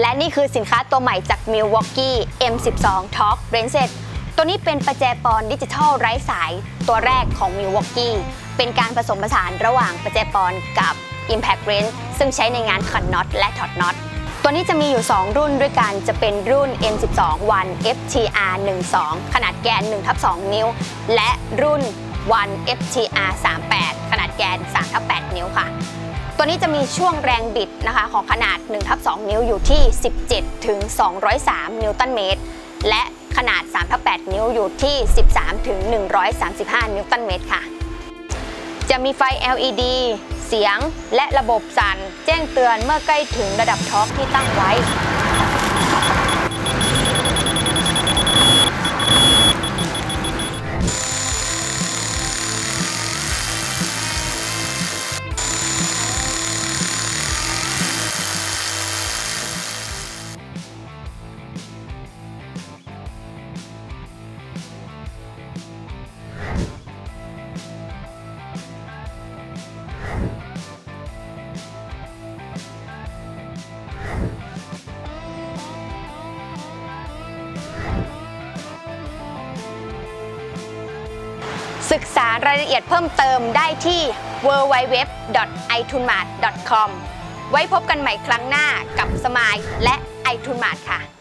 และนี่คือสินค้าตัวใหม่จาก Milwaukee M12 Talk Bracelet ตัวนี้เป็นประแจปอนดิจิทัลไร้สายตัวแรกของ Milwaukee เป็นการผสมผสานระหว่างประแจปอนกับ Impact Wrench ซึ่งใช้ในงานขันน็อตและถอดน็อตตัวนี้จะมีอยู่ 2 รุ่นด้วยกัน จะเป็นรุ่น M12 One FTR 12 ขนาดแกน1ทับ2นิ้ว และรุ่น One FTR 38ขนาดแกน3ทับ8นิ้วค่ะ ตัวนี้จะมีช่วงแรงบิดนะคะของขนาด1ทับ2นิ้วอยู่ที่ 17ถึง203 นิวตันเมตร และขนาด3ทับ8นิ้วอยู่ที่ 13ถึง135 นิวตันเมตรค่ะ จะมีไฟ LED เสียงและระบบสั่นแจ้งเตือนเมื่อใกล้ถึงระดับท็อร์กที่ตั้งไว้ ศึกษารายละเอียดเพิ่มเติมได้ที่ www.itunemart.com ไว้พบกันใหม่ครั้งหน้ากับสมายและ iTunemart ค่ะ